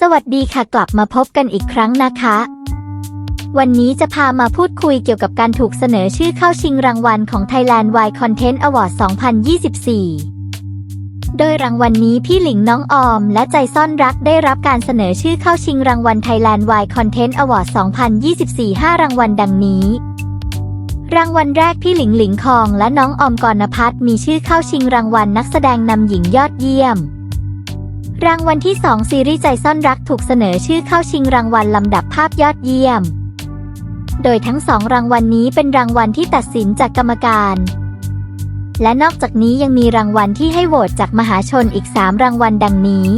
สวัสดีค่ะกลับมาพบกันอีกครั้งนะคะ วันนี้จะพามาพูดคุยเกี่ยวกับการถูกเสนอชื่อเข้าชิงรางวัลของ Thailand Y Content Award 2024 โดยรางวัลนนี้พี่หลิงน้องออม และใจซ่อนรักได้รับการเสนอชื่อเข้าชิงรางวัล Thailand Y Content Award 2024 5 รางวัลดังนี้รางวัลแรกพี่หลิงหลิงคองและน้องออมกรณพัฒน์มีชื่อเข้าชิงรางวัลนักแสดงนำหญิงยอดเยี่ยม รางวัลที่ 2 ซีรีส์ใจซ่อนรักถูกเสนอชื่อเข้าชิงรางวัลลำดับภาพยอดเยี่ยม โดยทั้งสองรางวัลนนี้เป็นรางวัลที่ตัดสินจากกรรมการ และนอกจากนี้ยังมีรางวัลที่ให้โหวตจากมหาชนอีก 3 รางวัลดังนี้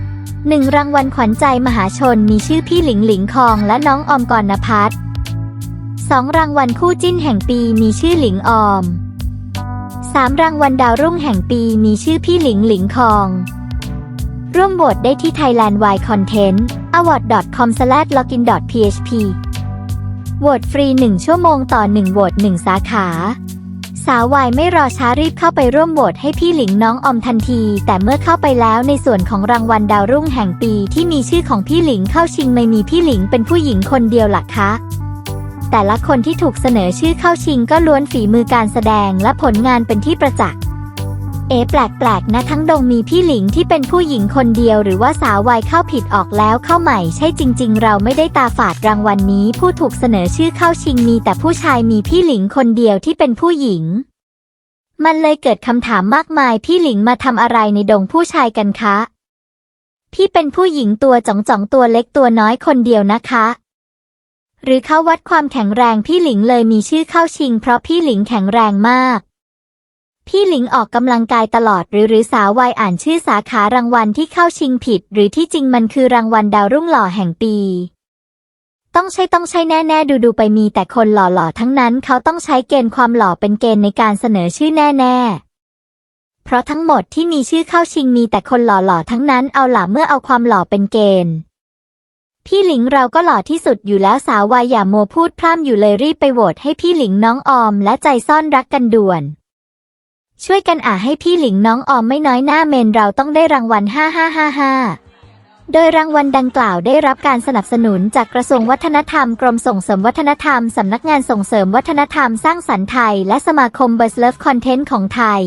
1. รางวัลขวัญใจมหาชนมีชื่อพี่หลิงหลิงคองและน้องออมกรณพัฒน์ 2. รางวัลคู่จิ้นแห่งปีมีชื่อหลิงออม 3. รางวัลดาวรุ่งแห่งปีมีชื่อพี่หลิงหลิงคอง ร่วมโหวตได้ที่ Thailand Y Content award.com/login.php โหวตฟรี 1 ชั่วโมงต่อ 1โหวต1 สาขา สาววายไม่รอช้ารีบเข้าไปร่วมโหวตให้พี่หลิงน้องอมทันที แต่เมื่อเข้าไปแล้วในส่วนของรางวัลดาวรุ่งแห่งปีที่มีชื่อของพี่หลิงเข้าชิงไม่มีพี่หลิงเป็นผู้หญิงคนเดียวหลักคะแต่ละคนที่ถูกเสนอชื่อเข้าชิงก็ล้วนฝีมือการแสดงและผลงานเป็นที่ประจักษ์ เอ๋แปลกๆนะทั้งดงมีพี่หลิงที่เป็นผู้หญิงคนเดียวหรือว่าสาววัยเข้าผิดออกแล้วเข้าใหม่ ใช่จริง ๆ เราไม่ได้ตาฝาดรางวัลนนี้ ผู้ถูกเสนอชื่อเข้าชิงมีแต่ผู้ชายมีพี่หลิงคนเดียวที่เป็นผู้หญิง มันเลยเกิดคำถามมากมายพี่หลิงมาทำอะไรในดงผู้ชายกันคะ พี่เป็นผู้หญิงตัวจ่องๆตัวเล็กตัวน้อยคนเดียวนะคะหรือเขาวัดความแข็งแรงพี่หลิงเลยมีชื่อเข้าชิงเพราะพี่หลิงแข็งแรงมาก พี่หลิงออกกำลังกายตลอดหรือหรือสาววัยอ่านชื่อสาขารางวัลที่เข้าชิงผิด หรือที่จริงมันคือรางวัลดาวรุ่งหล่อแห่งปี ต้องใช่ต้องใช่แน่ๆดูดูไปมีแต่คนหล่อๆทั้งนั้นเขาต้องใช้เกณฑ์ความหล่อเป็นเกณฑ์ในการเสนอชื่อแน่ๆเพราะทั้งหมดที่มีชื่อเข้าชิงมีแต่คนหล่อๆทั้งนั้นเอาหล่ะเมื่อเอาความหล่อเป็นเกณฑ์ พี่หลิงเราก็หล่อที่สุดอยู่แล้วสาววายอย่าโมพูดพร่ำอยู่เลยรีบไปโหวตให้พี่หลิงน้องออมและใจซ่อนรักกันด่วน ช่วยกันอ่าให้พี่หลิงน้องออมไม่น้อยหน้าเมนเราต้องได้รางวัล 5555โดยรางวัลดังกล่าวได้รับการสนับสนุนจากกระทรวงวัฒนธรรม กรมส่งเสริมวัฒนธรรม สำนักงานส่งเสริมวัฒนธรรมสร้างสรรค์ไทย และสมาคมเบสเลิฟคอนเทนต์ของไทย